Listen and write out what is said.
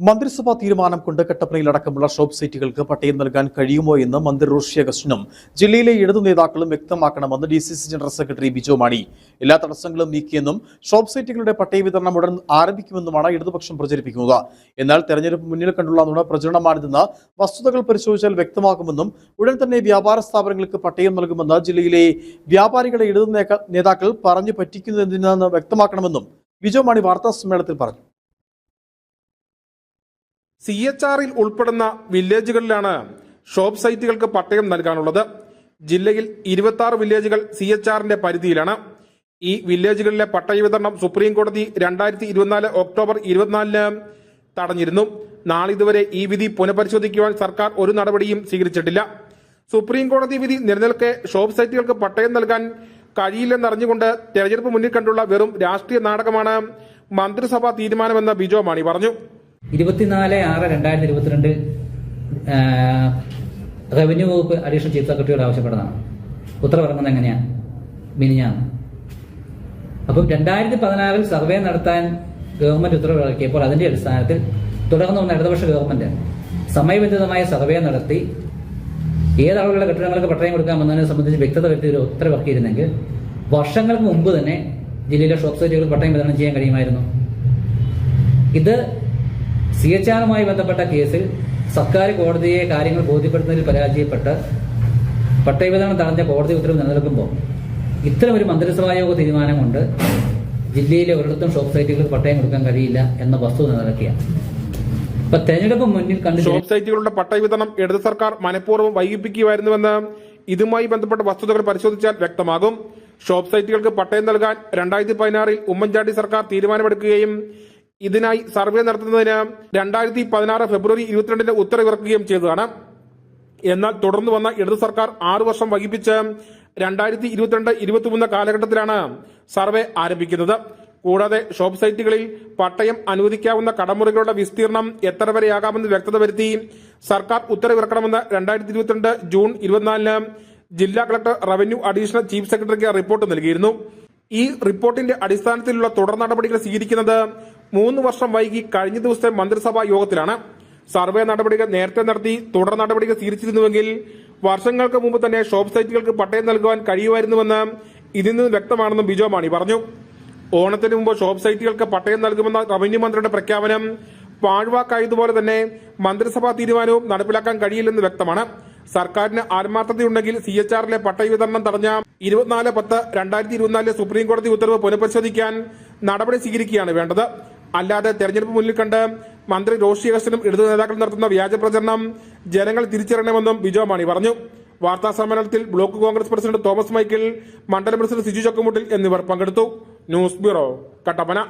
മന്ത്രിസഭാ തീരുമാനം കൊണ്ട് കട്ടപ്പനയിലടക്കമുള്ള ഷോപ്പ് സൈറ്റുകൾക്ക് പട്ടയം നൽകാൻ കഴിയുമോ എന്ന് മന്ത്രി റോഷി അഗസ്റ്റിനും ജില്ലയിലെ ഇടതു നേതാക്കളും വ്യക്തമാക്കണമെന്ന് D C C general secretary Bijo Mani. എല്ലാ തടസ്സങ്ങളും നീക്കിയെന്നും ഷോപ്പ് സൈറ്റുകളുടെ പട്ടയ വിതരണം ഉടൻ ആരംഭിക്കുമെന്നുമാണ് ഇടതുപക്ഷം പ്രചരിപ്പിക്കുന്നത് എന്നാൽ തെരഞ്ഞെടുപ്പ് മുന്നിൽ കണ്ടുള്ള നുണ പ്രചരണമാണിതെന്ന് വസ്തുതകൾ പരിശോധിച്ചാൽ വ്യക്തമാക്കുമെന്നും ഉടൻ തന്നെ വ്യാപാര സ്ഥാപനങ്ങൾക്ക് പട്ടയം നൽകുമെന്ന് ജില്ലയിലെ വ്യാപാരികളെ ഇടതു നേതാക്കൾ പറഞ്ഞു പറ്റിക്കുന്നതിനെന്ന് വ്യക്തമാക്കണമെന്നും ബിജോ മാണി വാർത്താ സമ്മേളനത്തിൽ പറഞ്ഞു. സി എച്ച് ആറിൽ ഉൾപ്പെടുന്ന വില്ലേജുകളിലാണ് ഷോപ്പ് സൈറ്റുകൾക്ക് പട്ടയം നൽകാനുള്ളത്. ജില്ലയിൽ ഇരുപത്തി ആറ് വില്ലേജുകൾ സി എച്ച് ആറിന്റെ പരിധിയിലാണ്. ഈ വില്ലേജുകളിലെ പട്ടയ വിതരണം സുപ്രീം കോടതി രണ്ടായിരത്തി ഇരുപത്തിനാല് ഒക്ടോബർ ഇരുപത്തിനാലിന് തടഞ്ഞിരുന്നു. നാളിതുവരെ ഈ വിധി പുനഃപരിശോധിക്കുവാൻ സർക്കാർ ഒരു നടപടിയും സ്വീകരിച്ചിട്ടില്ല. സുപ്രീം കോടതി വിധി നിലനിൽക്കെ ഷോപ്പ് സൈറ്റുകൾക്ക് പട്ടയം നൽകാൻ കഴിയില്ലെന്നറിഞ്ഞുകൊണ്ട് തെരഞ്ഞെടുപ്പ് മുന്നിൽ കണ്ടുള്ള വെറും രാഷ്ട്രീയ നാടകമാണ് മന്ത്രിസഭാ തീരുമാനമെന്ന് ബിജോ മാണി പറഞ്ഞു. ഇരുപത്തിനാല് ആറ് രണ്ടായിരത്തി ഇരുപത്തിരണ്ട് റവന്യൂ വകുപ്പ് അഡീഷണൽ ചീഫ് സെക്രട്ടറിയോട് ആവശ്യപ്പെട്ടതാണ്. ഉത്തരവിറങ്ങുന്നത് എങ്ങനെയാണ് മിനിഞ്ഞാണ് അപ്പം രണ്ടായിരത്തി പതിനാറിൽ സർവേ നടത്താൻ ഗവൺമെന്റ് ഉത്തരവിറക്കിയപ്പോൾ അതിന്റെ അടിസ്ഥാനത്തിൽ തുടർന്ന് വന്ന ഇടതുപക്ഷ ഗവൺമെന്റ് സമയബന്ധിതമായ സർവേ നടത്തി ഏതളവിലുള്ള കെട്ടിടങ്ങൾക്ക് പട്ടയം കൊടുക്കാമെന്നതിനെ സംബന്ധിച്ച് വ്യക്തത വരുത്തി ഒരു ഉത്തരവിറക്കിയിരുന്നെങ്കിൽ വർഷങ്ങൾക്ക് മുമ്പ് തന്നെ ജില്ലയിലെ ഷോപ്പ് സൈറ്റുകൾ പട്ടയം വിതരണം ചെയ്യാൻ കഴിയുമായിരുന്നു. ഇത് സി എച്ച് ആറുമായി ബന്ധപ്പെട്ട കേസിൽ സർക്കാർ കോടതിയെ കാര്യങ്ങൾ ബോധ്യപ്പെടുത്തുന്നതിൽ പരാജയപ്പെട്ട് പട്ടയവിതരണം തടഞ്ഞ കോടതി ഉത്തരവ് നിലനിൽക്കുമ്പോൾ ഇത്തരം ഒരു മന്ത്രിസഭായോഗ തീരുമാനം കൊണ്ട് ജില്ലയിലെ ഒരിടത്തും ഷോപ്പ് സൈറ്റുകൾക്ക് പട്ടയം കൊടുക്കാൻ കഴിയില്ല എന്ന വസ്തു നിലനിൽക്കുകയാണ്. ഇപ്പൊ തെരഞ്ഞെടുപ്പ് മുന്നിൽ കണ്ട് ഷോപ്പ് സൈറ്റുകളുടെ പട്ടയ വിതരണം ഇടത് സർക്കാർ മനഃപൂർവം വൈകിപ്പിക്കുകയായിരുന്നുവെന്ന് ഇതുമായി ബന്ധപ്പെട്ട വസ്തുതകൾ പരിശോധിച്ചാൽ വ്യക്തമാകും. ഷോപ്പ് സൈറ്റുകൾക്ക് പട്ടയം നൽകാൻ രണ്ടായിരത്തി പതിനാറിൽ ഉമ്മൻചാണ്ടി സർക്കാർ തീരുമാനമെടുക്കുകയും ഇതിനായി സർവേ നടത്തുന്നതിന് രണ്ടായിരത്തി പതിനാറ് ഫെബ്രുവരി ഇരുപത്തിരണ്ടിന് ഉത്തരവിറക്കുകയും ചെയ്തതാണ്. എന്നാൽ തുടർന്ന് വന്ന ഇടതു സർക്കാർ ആറു വർഷം വൈകിപ്പിച്ച് രണ്ടായിരത്തി ഇരുപത്തിരണ്ട് ഇരുപത്തിമൂന്ന് കാലഘട്ടത്തിലാണ് സർവേ ആരംഭിക്കുന്നത്. കൂടാതെ ഷോപ്പ് സൈറ്റുകളിൽ പട്ടയം അനുവദിക്കാവുന്ന കടമുറികളുടെ വിസ്തീർണം എത്ര വരെയാകാമെന്ന് വ്യക്തത വരുത്തി സർക്കാർ ഉത്തരവിറക്കണമെന്ന് രണ്ടായിരത്തി ഇരുപത്തിരണ്ട് ജൂൺ ഇരുപത്തിനാലിന് ജില്ലാ കളക്ടർ റവന്യൂ അഡീഷണൽ ചീഫ് സെക്രട്ടറിക്ക് റിപ്പോർട്ട് നൽകിയിരുന്നു. ഈ റിപ്പോർട്ടിന്റെ അടിസ്ഥാനത്തിലുള്ള തുടർ നടപടികൾ സ്വീകരിക്കുന്നത് മൂന്ന് വർഷം വൈകി കഴിഞ്ഞ ദിവസത്തെ മന്ത്രിസഭാ യോഗത്തിലാണ് സർവേ നടപടികൾ നേരത്തെ നടത്തി തുടർ നടപടികൾ സ്വീകരിച്ചിരുന്നുവെങ്കിൽ വർഷങ്ങൾക്ക് മുമ്പ് തന്നെ ഷോപ്പ് സൈറ്റുകൾക്ക് പട്ടയം നൽകുവാൻ കഴിയുമായിരുന്നുവെന്ന് ഇതിൽ നിന്ന് വ്യക്തമാണെന്നും ബിജോ മാണി പറഞ്ഞു. ഓണത്തിന് മുമ്പ് ഷോപ്പ് സൈറ്റുകൾക്ക് പട്ടയം നൽകുമെന്ന റവന്യൂ മന്ത്രിയുടെ പ്രഖ്യാപനം പാഴ്വാക്കായതുപോലെ തന്നെ മന്ത്രിസഭാ തീരുമാനവും നടപ്പിലാക്കാൻ കഴിയില്ലെന്ന് വ്യക്തമാണ്. സർക്കാരിന് ആത്മാർത്ഥതയുണ്ടെങ്കിൽ സി എച്ച് ആറിലെ പട്ടയ വിതരണം തടഞ്ഞ ഇരുപത്തിനാല് പത്ത് രണ്ടായിരത്തി ഇരുപത്തിനാലിലെ സുപ്രീം കോടതി ഉത്തരവ് പുനഃപരിശോധിക്കാൻ നടപടി സ്വീകരിക്കുകയാണ് വേണ്ടത്. അല്ലാതെ തെരഞ്ഞെടുപ്പ് മുന്നിൽ കണ്ട് മന്ത്രി റോഷി അഗസ്റ്റിനും ഇടതു നേതാക്കൾ നടത്തുന്ന വ്യാജ പ്രചരണം ജനങ്ങൾ തിരിച്ചറിയണമെന്നും ബിജോ മാണി പറഞ്ഞു. വാർത്താ സമ്മേളനത്തിൽ block Congress president Thomas Michael മണ്ഡലം പ്രസിഡന്റ് സിജു ചക്കുമുട്ടിൽ എന്നിവർ പങ്കെടുത്തു. News bureau Kattappana.